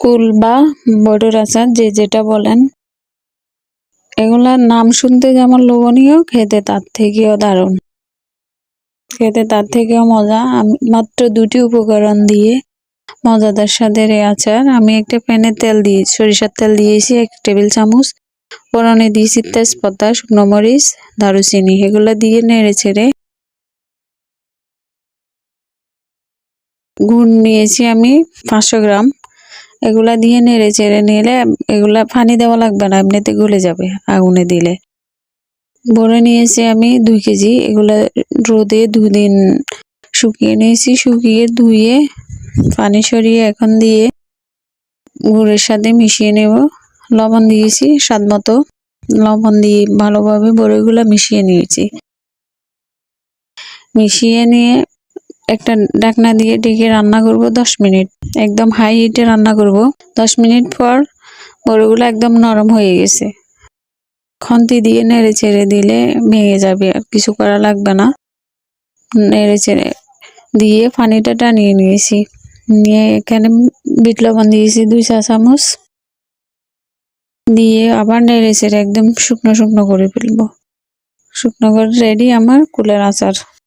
কুল বা বড়ুর আচার, যে যেটা বলেন। এগুলার নাম শুনতে যেমন লোভনীয়, খেতে তার থেকেও দারুণ। খেতে তার থেকেও মজা। আমি মাত্র দুটি উপকরণ দিয়ে মজাদার স্বাদের এই আচার। আমি একটা প্যানে তেল দিয়ে, সরিষার তেল দিয়েছি, এক টেবিল চামচ। ফোড়নে দিয়েছি তেজপাতা, শুকনো মরিচ, দারুচিনি, এগুলো দিয়ে নেড়ে ছেড়ে গুড় নিয়েছি আমি পাঁচশো গ্রাম। এগুলা দিয়ে নেড়ে চেড়ে নিলে এগুলা পানি দেওয়া লাগবে না, এমনিতে গলে যাবে আগুনে দিলে। ভরে নিয়েছি আমি দুই কেজি, এগুলা রোদে দুদিন শুকিয়ে নিয়েছি, শুকিয়ে ধুয়ে পানি সরিয়ে এখন দিয়ে গুড়ের সাথে মিশিয়ে নেব। লবণ দিয়েছি, স্বাদ মতো লবণ দিয়ে ভালোভাবে বড়িগুলো মিশিয়ে নিয়েছি। মিশিয়ে নিয়ে একটা ঢাকনা দিয়ে ডেকে রান্না করব দশ মিনিট। একদম হাই হিটে রান্না করব। দশ মিনিট পর বড়িগুলো একদম নরম হয়ে গেছে। খন্তি দিয়ে নেড়ে চেড়ে দিলে ভেঙে যাবে, আর কিছু করা লাগবে না। নেড়ে চেড়ে দিয়ে পানিটা টানিয়ে নিয়েছি। নিয়ে এখানে বিট লবণ দিয়েছি দুই চা চামচ। দিয়ে আবার নেড়ে চেড়ে একদম শুকনো শুকনো করে ফেলব। শুকনো করে রেডি আমার কুলের আচার।